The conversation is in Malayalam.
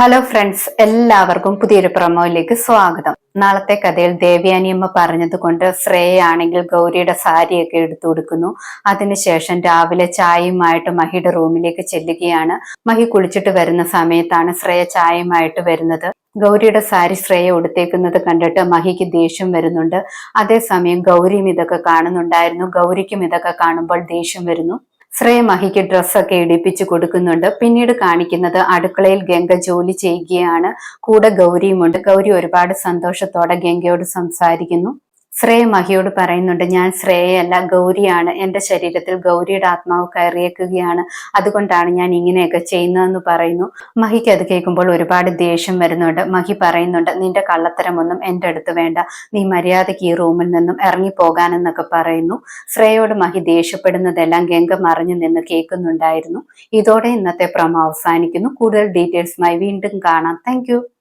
ഹലോ ഫ്രണ്ട്സ് എല്ലാവർക്കും പുതിയൊരു പ്രൊമോയിലേക്ക് സ്വാഗതം. നാളത്തെ കഥയിൽ ദേവ്യാനിയമ്മ പറഞ്ഞത് കൊണ്ട് ശ്രേയാണെങ്കിൽ ഗൗരിയുടെ സാരിയൊക്കെ എടുത്തു കൊടുക്കുന്നു. അതിനുശേഷം രാവിലെ ചായയുമായിട്ട് മഹിയുടെ റൂമിലേക്ക് ചെല്ലുകയാണ്. മഹി കുളിച്ചിട്ട് വരുന്ന സമയത്താണ് ശ്രേയ ചായയുമായിട്ട് വരുന്നത്. ഗൗരിയുടെ സാരി ശ്രേയ ഉടുത്തേക്കുന്നത് കണ്ടിട്ട് മഹിക്ക് ദേഷ്യം വരുന്നുണ്ട്. അതേസമയം ഗൗരിയും ഇതൊക്കെ കാണുന്നുണ്ടായിരുന്നു. ഗൗരിക്കും ഇതൊക്കെ കാണുമ്പോൾ ദേഷ്യം വരുന്നു. ശ്രേയ മഹിക്ക് ഡ്രസ്സൊക്കെ ഇടിപ്പിച്ചു കൊടുക്കുന്നുണ്ട്. പിന്നീട് കാണിക്കുന്നത് അടുക്കളയിൽ ഗംഗ ജോലി ചെയ്യുകയാണ്. കൂടെ ഗൗരിയുമുണ്ട്. ഗൗരി ഒരുപാട് സന്തോഷത്തോടെ ഗംഗയോട് സംസാരിക്കുന്നു. ശ്രേയ മഹിയോട് പറയുന്നുണ്ട് ഞാൻ ശ്രേയയല്ല ഗൗരിയാണ്. എന്റെ ശരീരത്തിൽ ഗൗരിയുടെ ആത്മാവ് കയറിയേക്കുകയാണ്. അതുകൊണ്ടാണ് ഞാൻ ഇങ്ങനെയൊക്കെ ചെയ്യുന്നതെന്ന് പറയുന്നു. മഹിക്ക് അത് കേൾക്കുമ്പോൾ ഒരുപാട് ദേഷ്യം വരുന്നുണ്ട്. മഹി പറയുന്നുണ്ട് നിന്റെ കള്ളത്തരമൊന്നും എന്റെ അടുത്ത് വേണ്ട. നീ മര്യാദയ്ക്ക് ഈ റൂമിൽ നിന്നും ഇറങ്ങിപ്പോകാനെന്നൊക്കെ പറയുന്നു. ശ്രേയോട് മഹി ദേഷ്യപ്പെടുന്നതെല്ലാം ഗംഗ മറിഞ്ഞു നിന്ന് കേൾക്കുന്നുണ്ടായിരുന്നു. ഇതോടെ ഇന്നത്തെ പ്രമ അവസാനിക്കുന്നു. കൂടുതൽ ഡീറ്റെയിൽസുമായി വീണ്ടും കാണാം. താങ്ക്